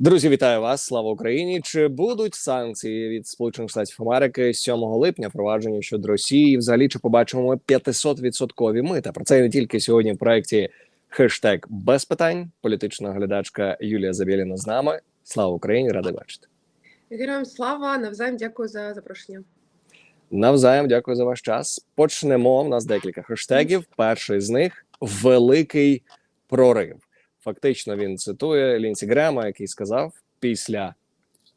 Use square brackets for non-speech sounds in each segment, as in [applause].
Друзі, вітаю вас! Слава Україні! Чи будуть санкції від Сполучених Штатів Америки 7 липня впроваджені щодо Росії? І Взагалі, чи побачимо ми 500-відсоткові мита? Про це не тільки сьогодні в проєкті хештег без питань. Політична глядачка Юлія Забєліна з нами. Слава Україні! Радий бачити. Героям слава навзаєм дякую за запрошення. Навзаєм дякую за ваш час. Почнемо. У нас декілька хештегів. Перший з них великий прорив. Фактично він цитує Лінсі Грема, який сказав після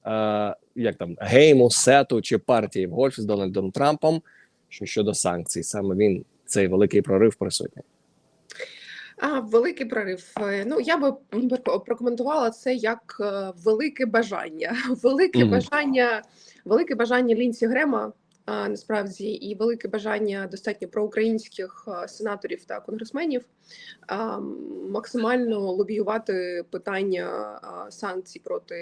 е, як там гейму, сету чи партії в гольф з Дональдом Трампом, що щодо санкцій, саме він цей великий прорив присутній. А великий прорив. Е, Ну я би прокоментувала це як е, велике бажання. [laughs] Велике Мгм. бажання, велике бажання Лінсі Грема. Насправді і велике бажання достатньо проукраїнських сенаторів та конгресменів максимально лобіювати питання санкцій проти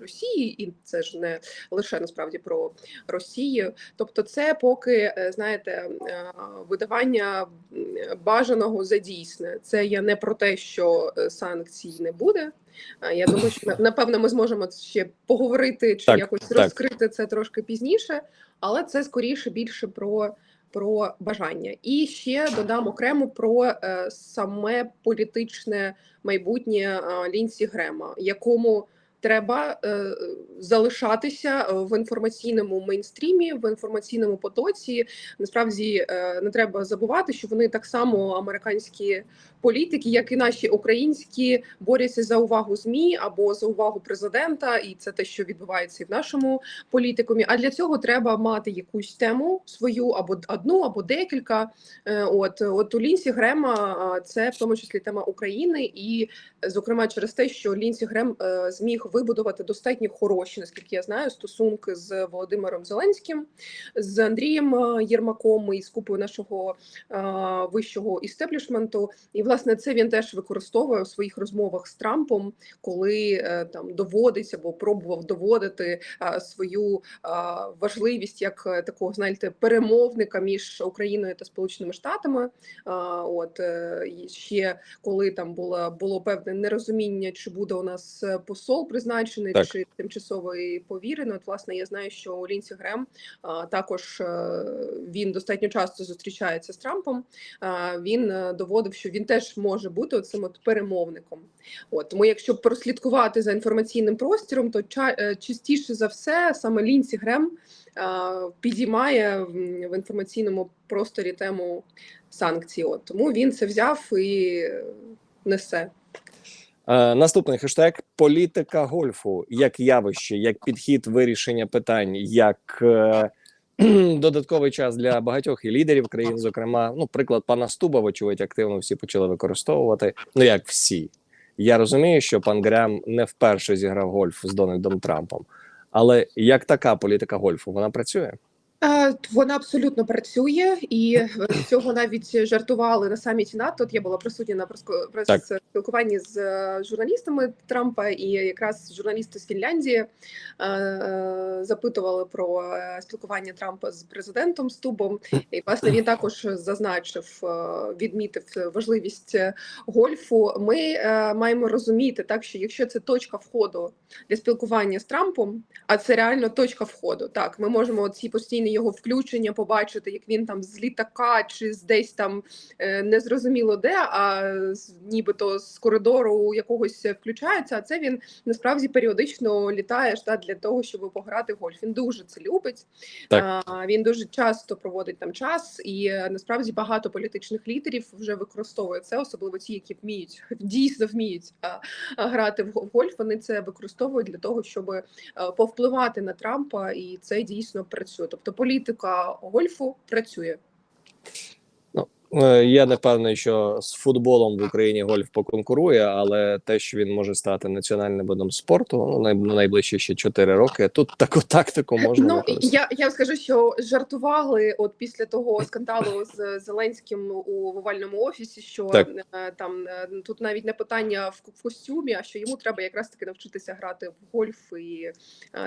Росії, і це ж не лише насправді про Росію. Тобто, це поки е, знаєте видавання бажаного за дійсне. Це я не про те, що е, санкцій не буде. Я думаю, що напевно ми зможемо ще поговорити чи Так, якось так. розкрити це трошки пізніше, але це скоріше більше про. Про бажання і ще додам окремо про е, саме політичне майбутнє е, Лінсі Грема, якому треба е, залишатися е, в інформаційному мейнстрімі, в інформаційному потоці. Насправді е, не треба забувати, що вони так само американські політики, як і наші українські, борються за увагу змі або за увагу президента, і це те, що відбувається і в нашому політикумі. А для цього треба мати якусь тему свою або одну, або декілька. Е, От от у Лінсі Грема це в тому числі тема України, і зокрема через те, що Лінсі Грем е, зміг вибудувати достатньо хороші, наскільки я знаю, стосунки з Володимиром Зеленським, з Андрієм е, Єрмаком і з купою нашого е, вищого істеблішменту. І власне це він теж використовує у своїх розмовах з Трампом, коли е, там доводиться або пробував доводити свою важливість як такого, знаєте, перемовника між Україною та Сполученими Штатами. От ще коли там було було певне нерозуміння, чи буде у нас посол призначений, Так. чи тимчасовий повірений. От, власне, я знаю, що у Лінсі Грем а, також е, він достатньо часто зустрічається з Трампом. А, Він е, доводив, що він теж може бути цим от перемовником. От тому, якщо прослідкувати за інформаційним простіром, то ча- е, частіше за все саме Лінсі Грем а, підіймає в інформаційному просторі тему санкцій. От тому він це взяв і несе. Е, наступний хештег політика гольфу як явище, як підхід вирішення питань, як е, додатковий час для багатьох і лідерів країн, зокрема, ну приклад пана Стуба, вочевидь, активно всі почали використовувати. Ну як всі. Я розумію, що пан Грем не вперше зіграв гольф з Дональдом Трампом, але як така політика гольфу вона працює? Е, Вона абсолютно працює, і е, з цього навіть жартували на саміті НАТО. От я була присутня на прес-спілкуванні з е, журналістами Трампа, і якраз журналісти з Фінляндії е, е, запитували про е, спілкування Трампа з президентом Стубом. І власне він також зазначив, е, відмітив важливість е, гольфу. Ми е, маємо розуміти так, що якщо це точка входу для спілкування з Трампом, а це реально точка входу. Так, ми можемо ці постійні його включення побачити, як він там з літака чи з десь там е, незрозуміло де, а нібито з коридору якогось включається. А це він насправді періодично літає ж, та, для того, щоб пограти в гольф. Він дуже це любить. Так. А, він дуже часто проводить там час, і е, насправді багато політичних лідерів вже використовує це, особливо ті, які вміють [laughs] дійсно вміють грати в гольф. Вони це використовують для того, щоб е, повпливати на Трампа, і це дійсно працює. Тобто політика гольфу працює. Е, Я не певний, що з футболом в Україні гольф поконкурує, але те, що він може стати національним видом спорту, ну на найближчі ще 4 роки. Тут таку тактику можна Ну я, я скажу, що жартували от після того скандалу з Зеленським у овальному офісі, що Так. е, там е, тут навіть не питання в, в костюмі, а що йому треба якраз таки навчитися грати в гольф і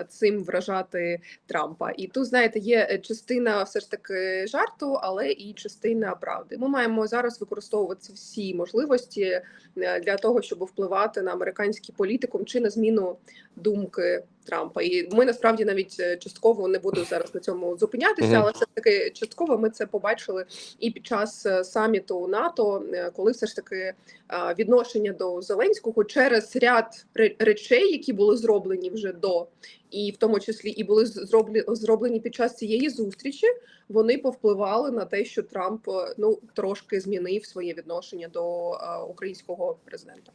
цим вражати Трампа. І тут знаєте, є частина все ж таки жарту, але і частина правди. Впливати. Ми маємо зараз використовувати всі можливості е, для того, щоб впливати на американський політикум чи на зміну думки Трампа. І ми насправді навіть е, частково не буду зараз на цьому зупинятися, але все таки частково ми це побачили і під час е, саміту НАТО, е, коли все ж таки відношення до Зеленського через ряд речей, які були зроблені вже до, і в тому числі і були зроблені зроблені під час цієї зустрічі. Вони повпливали на те, що Трамп ну трошки змінив своє відношення до українського президента.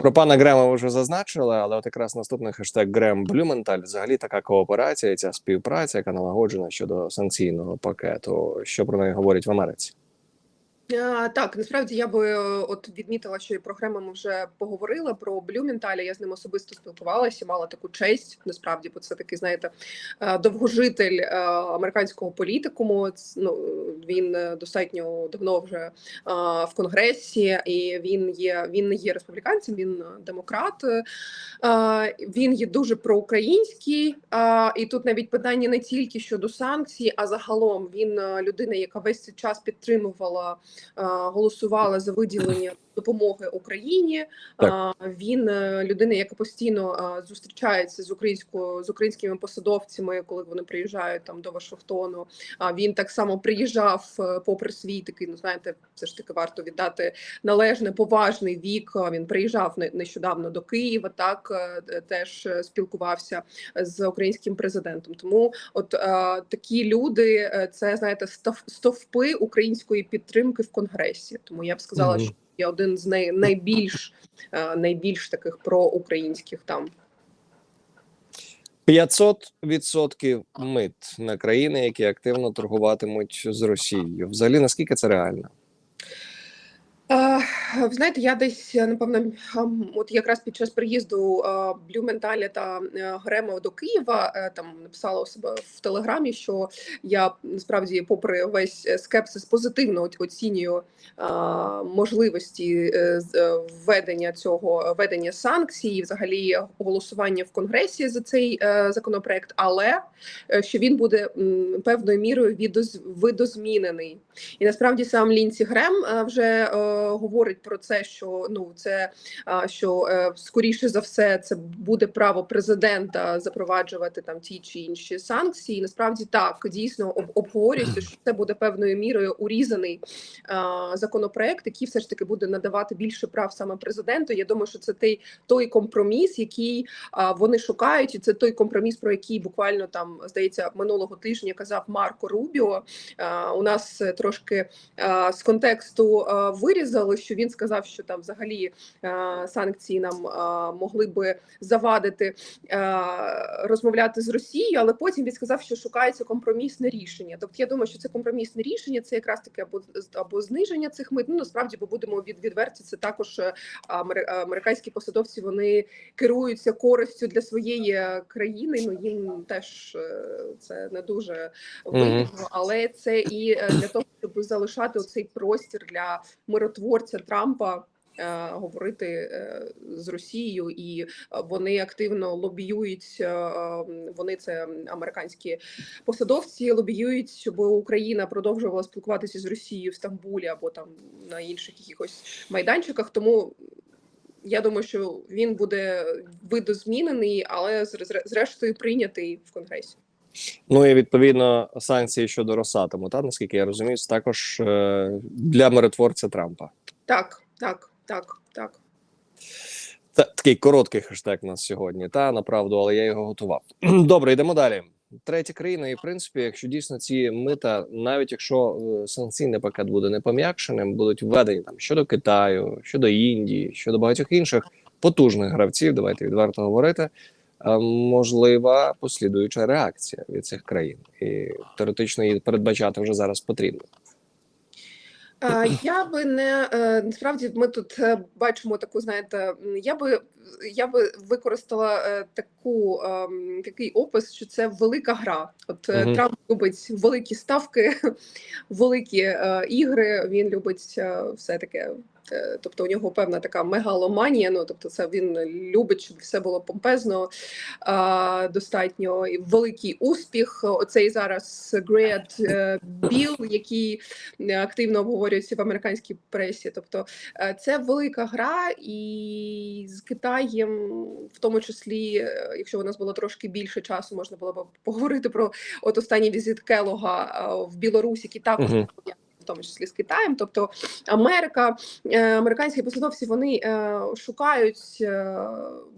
Про пана Грема ви вже зазначили, але от якраз наступний хештег Грем Блюменталь. Взагалі така кооперація, ця співпраця, яка налагоджена щодо санкційного пакету. Що про неї говорять в Америці? А, так, насправді я би е, от відмітила, що і про Грема ми вже поговорили про Блюменталя. Я з ним особисто спілкувалася, мала таку честь. Насправді, бо це такий, знаєте, е, довгожитель е, американського політикуму. Ну він е, достатньо давно вже е, в конгресі, і він є. Він не є республіканцем, він е, демократ. Е, Він є дуже проукраїнський. е, І тут навіть питання не тільки щодо санкцій, а загалом він е, людина, яка весь цей час підтримувала е, голосувала за виділення допомоги Україні. Так. Він е, людина, яка постійно зустрічається з українською з українськими посадовцями, коли вони приїжджають там до Вашингтону. А він так само приїжджав, е, попри свій такий, ну знаєте, все ж таки варто віддати належне поважний вік. Він приїжджав не- нещодавно до Києва. Так е, теж спілкувався з українським президентом. Тому, от такі люди, це знаєте, стов- стовпи української підтримки в конгресі. Тому я б сказала, Мгм. що є один з най, найбільш е, найбільш таких проукраїнських там. 500% мит на країни, які активно торгуватимуть з Росією. Взагалі, наскільки це реально? Е, Ви знаєте, я десь е, напевно, от якраз під час приїзду е, Блюменталя та Грема до Києва там написала у себе в телеграмі, що я насправді, попри весь скепсис, позитивно оцінюю можливості введення цього введення санкцій, взагалі голосування в конгресі за цей законопроект, але що він буде певною мірою відоз- видозмінений. І насправді сам Лінсі Грем вже говорить про це, що ну це що е, скоріше за все це буде право президента запроваджувати там ті чи інші санкції. Насправді так дійсно обговорюється, що це буде певною мірою урізаний законопроект, який все ж таки буде надавати більше прав саме президенту. Я думаю, що це той, той компроміс, який вони шукають, і це той компроміс, про який буквально там здається минулого тижня казав Марко Рубіо. У нас трошки з контексту а, вирізали, що він сказав, що там взагалі а, санкції нам а, могли би завадити а, розмовляти з Росією, але потім він сказав, що шукається компромісне рішення. Тобто я думаю, що це компромісне рішення, це якраз таки або або зниження цих мит. Ну насправді, бо будемо від, відверті, це також е, американські посадовці. Вони керуються користю для своєї е, країни. Ну їм теж е, це не дуже вигідно, але це і е, для того, щоб залишати оцей простір для миротворця Трампа. е, Говорити е, з Росією, і е, вони активно лобіюють. Вони це американські посадовці лобіюють, щоб Україна продовжувала спілкуватися з Росією в Стамбулі або там на інших якихось майданчиках. Тому я думаю, що він буде видозмінений, але зрештою прийнятий в конгресі. Ну і відповідно санкції щодо Росатому, та наскільки я розумію, це також е, для миротворця Трампа. Так, так, так, так. Та такий короткий хештег у нас сьогодні. Та направду, але я його готував. [clears throat] Добре, йдемо далі. Третя країна, і в принципі, якщо дійсно ці мита, навіть якщо е, санкційний пакет буде не пом'якшеним, будуть введені там щодо Китаю, щодо Індії, щодо багатьох інших потужних гравців, давайте відверто говорити. Е, Можлива послідуюча реакція від цих країн, і теоретично її передбачати вже зараз потрібно. Е, Я би не е, насправді ми тут бачимо таку, знаєте, я би я би використала таку ем, такий опис, що це велика гра. От Мгм. Трамп любить великі ставки, [laughs] великі ігри. Він любить все таке тобто у нього певна така мегаломанія. Ну тобто, це він любить, щоб все було помпезно, достатньо і великий успіх. Оцей зараз Грет Біл, який е, активно обговорюється в американській пресі. Тобто, е, це велика гра, і з Китаєм, в тому числі, е, якщо у нас було трошки більше часу, можна було б поговорити про от останній візит Келога е, в Білорусь, який також Мгм. В тому числі з Китаєм. Тобто Америка, е, американські посадовці вони е, шукають е,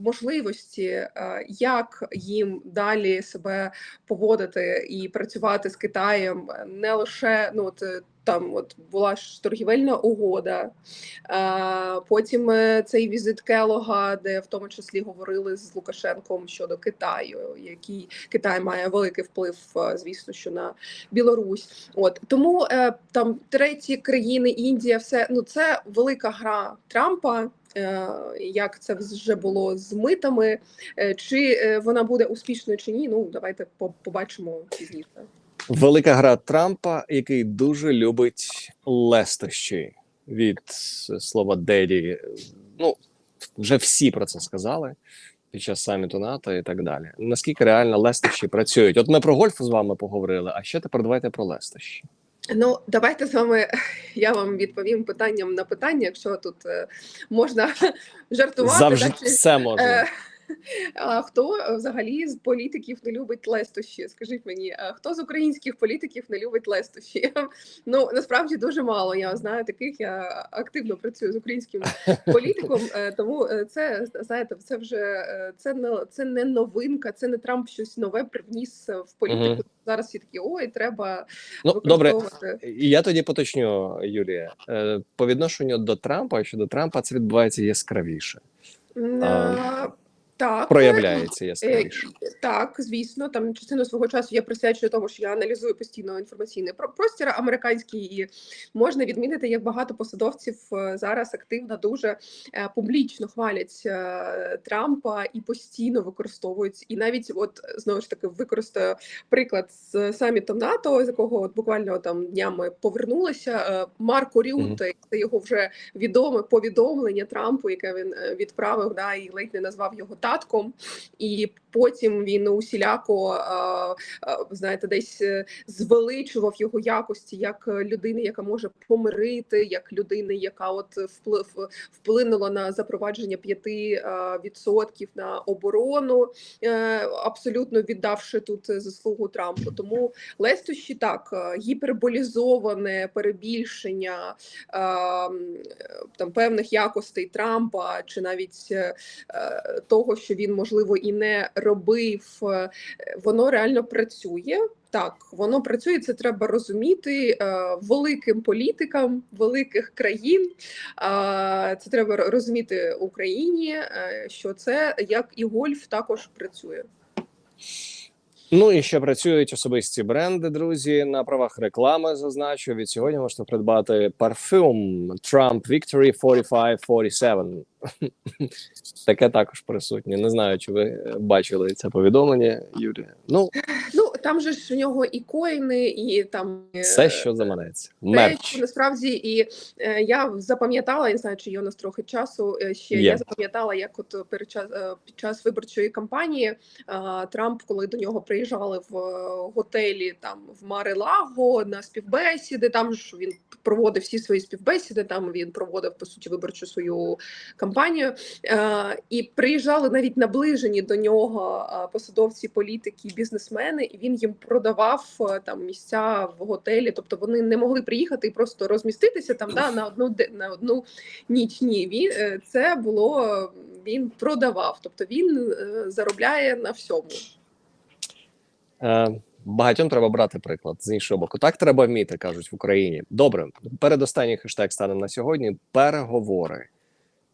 можливості, як їм далі себе поводити і працювати з Китаєм, не лише ну от. Там от була ж торгівельна угода. Е, потім е, цей візит Келога, де в тому числі говорили з Лукашенком щодо Китаю, який Китай має великий вплив, е, звісно, що на Білорусь. От тому там треті країни, Індія, все ну це велика гра Трампа. Як це вже було з митами, чи вона буде успішною чи ні? Ну давайте побачимо пізніше. Велика гра Трампа, який дуже любить лестощі від е, слова деді. Ну вже всі про це сказали під час саміту НАТО і так далі. Наскільки реально лестощі працюють? От ми про гольф з вами поговорили. А ще тепер давайте про лестощі. Ну, давайте з вами я вам відповім питанням на питання, якщо тут е, можна [laughs] жартувати. Завжди чи- все можна. Е, А хто е, взагалі з політиків не любить лестощі? Скажіть мені, а хто з українських політиків не любить лестощі? [laughs] Ну насправді дуже мало. Я знаю таких. Я активно працюю з українським політиком, е, тому е, це знаєте, це вже е, це не це не новинка, це не Трамп щось нове привніс е, в політику. Мгм. Зараз всі такі ой, треба Ну добре. Я тоді поточню, Юлія. Е, По відношенню до Трампа, щодо Трампа, це відбувається яскравіше, М, А, а, Так, проявляється Е, яскравіше. Так, звісно, там частину свого часу я присвячую тому, що я аналізую постійно інформаційний про- простір американський, і можна відмітити, як багато посадовців е, зараз активно дуже е, публічно хвалять е, Трампа і постійно використовують. І навіть, от знову ж таки, використаю приклад з самітом НАТО, з якого от буквально там днями повернулися. е, Марко Рюте, це його вже відоме повідомлення Трампу, яке він е, відправив, да, і ледь не назвав його татком. І потім він усіляко а, а, знаєте, десь е, звеличував його якості як е, людини, яка може помирити, як людини, яка от вплив вплинула на запровадження 5% відсотків на оборону, е, абсолютно віддавши тут заслугу Трампу. Тому лестощі так е, гіперболізоване перебільшення е, е, там певних якостей Трампа, чи навіть е, е, того, що він можливо і не робив, е, воно реально працює. Так, воно працює. Це треба розуміти е, великим політикам великих країн. Е, це треба розуміти Україні, що це як і гольф також працює. Ну і ще працюють особисті бренди, друзі. На правах реклами зазначу. Від сьогодні можна придбати парфюм Trump Victory 4547. [laughs] Таке також присутнє. Не знаю, чи ви бачили це повідомлення, Юрія. Ну, Ну там же ж у нього і коїни, і там е, все, що заманеться. Мерч. насправді, і е, я запам'ятала, я не знаю, чи є у нас трохи часу. е, ще Є. я запам'ятала, як от перед час е, під час виборчої кампанії е, Трамп, коли до нього приїжджали в готелі там в Мари-Лаго на співбесіди. Там ж він проводив всі свої співбесіди. Там він проводив по суті виборчу свою кампанію. Е, і приїжджали навіть наближені до нього е, посадовці, політики, бізнесмени, і він їм продавав е, там місця в готелі. Тобто вони не могли приїхати і просто розміститися там да, на одну на одну ніч. Ні, він це було він продавав. Тобто він заробляє на всьому. Багатьом треба брати приклад з іншого боку. Так треба вміти, кажуть в Україні. Добре, передостанній хештег стане на сьогодні. Переговори.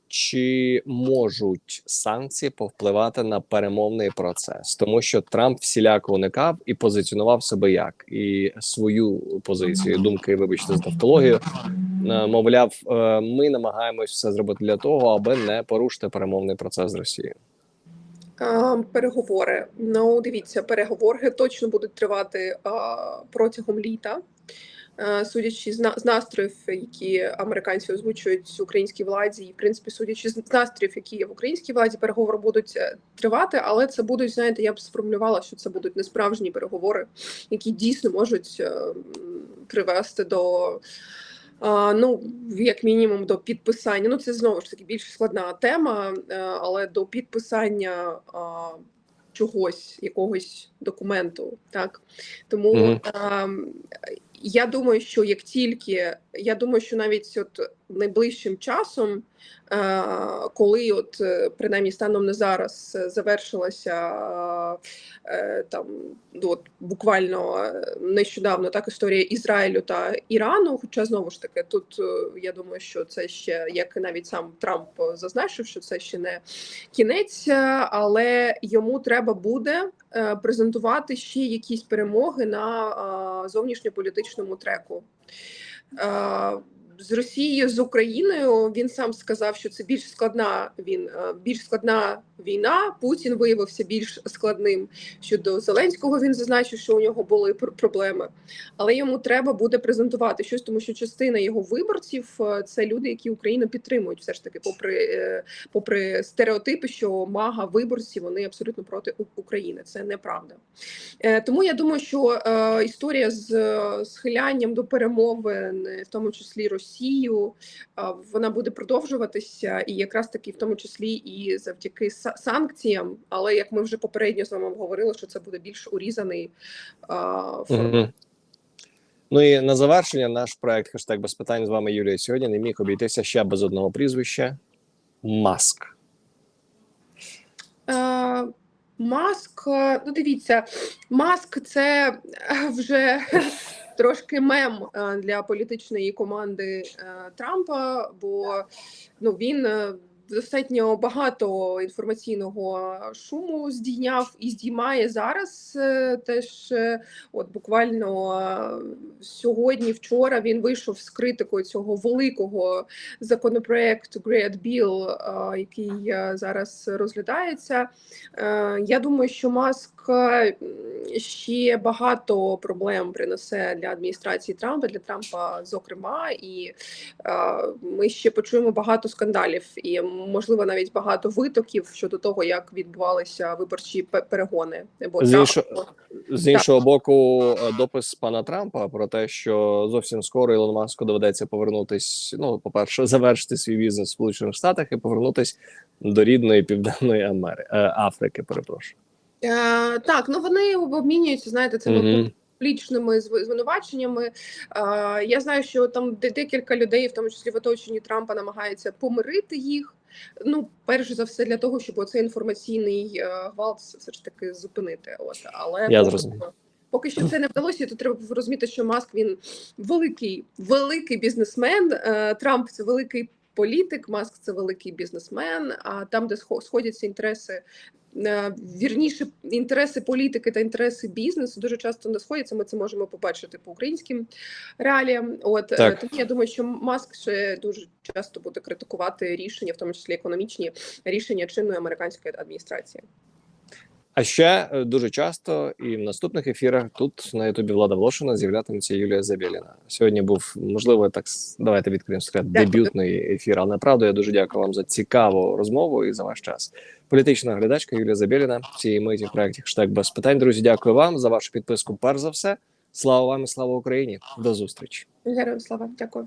Чи можуть санкції повпливати на перемовний процес, тому що Трамп всіляко уникав і позиціонував себе як і свою позицію, думки, вибачте за тавтологію, е, мовляв, е, ми намагаємось все зробити для того, аби не порушити перемовний процес з Росією. Переговори. Ну, дивіться, переговори точно будуть тривати протягом літа. Е, Судячи з на- настроїв, які американці озвучують українській владі, і в принципі, судячи з настроїв, які є в українській владі, переговори будуть е, тривати, але це будуть, знаєте, я б сформулювала, що це будуть несправжні переговори, які дійсно можуть е, привести до. Ну, як мінімум, до підписання. Ну, це знову ж таки більш складна тема, але до підписання а, чогось, якогось документу, так тому Мгм. ем, я думаю, що як тільки я думаю, що навіть от найближчим часом, е, коли от е, принаймні станом на зараз е, завершилася там ну, от, буквально нещодавно так історія Ізраїлю та Ірану. Хоча знову ж таки, тут я думаю, що це ще як навіть сам Трамп зазначив, що це ще не кінець, але йому треба буде презентувати ще якісь перемоги на зовнішньополітичному треку. З Росією з Україною. Він сам сказав, що це більш складна він е, більш складна війна. Путін виявився більш складним. Щодо Зеленського він зазначив, що у нього були проблеми, але йому треба буде презентувати щось, тому що частина його виборців е, це люди, які Україну підтримують, все ж таки, попри е, попри стереотипи, що мага виборці вони абсолютно проти України. Це неправда. Е, Тому я думаю, що історія з схилянням до перемовин, в тому числі Росію, вона буде продовжуватися, і якраз таки в тому числі і завдяки санкціям. Але як ми вже попередньо з вами говорили, що це буде більш урізаний. Мгм. Ну і на завершення наш проект хештег без питань з вами Юлія сьогодні не міг обійтися ще без одного прізвища Маск. Е, Маск, ну дивіться, маск це е, вже трошки мем е, для політичної команди е, Трампа, бо ну він достатньо багато інформаційного шуму здійняв і здіймає зараз. е, Теж е, от буквально е, сьогодні, вчора він вийшов з критикою цього великого законопроекту Great Bill, який зараз розглядається. Я думаю, що Маск ще багато проблем принесе для адміністрації Трампа, для Трампа, зокрема, і ми ще почуємо багато скандалів і, можливо, навіть багато витоків щодо того, як відбувалися виборчі перегони. Бо З іншого- З іншого боку, е, допис пана Трампа про те, що зовсім скоро Ілон Маску доведеться повернутись. Ну, по-перше, завершити свій бізнес в Сполучених Штатах і повернутись до рідної південної Амери е, Африки. Перепрошую. Е, так, ну вони обмінюються, знаєте, цими Мгм. публічними зв- звинуваченнями. Е, я знаю, що там де- декілька людей, в тому числі в оточенні Трампа, намагаються помирити їх. Ну, перш за все, для того, щоб оцей інформаційний е, гвалт все ж таки зупинити. От але Я зрозумів. Поки що це не вдалося, то треба розуміти, що Маск він великий, великий бізнесмен. Е, Трамп це великий політик, Маск це великий бізнесмен. А там, де схо- сходяться інтереси е, вірніше інтереси політики та інтереси бізнесу дуже часто не сходяться. Ми це можемо побачити по українським реаліям. От е, Так. тому я думаю, що Маск ще дуже часто буде критикувати рішення, в тому числі економічні рішення чинної американської адміністрації. А ще е, дуже часто і в наступних ефірах тут на Ютубі Влада Волошина з'являтиметься Юлія Забєліна. Сьогодні був можливо так давайте відкриємо секрет дебютний ефір. Але направду я дуже дякую вам за цікаву розмову і за ваш час. Політична глядачка Юлія Забєліна цієї миті в проєкті «Хештег без питань. Друзі, дякую вам за вашу підписку. Перш за все, слава вам і слава Україні. До зустрічі. Героям слава, дякую.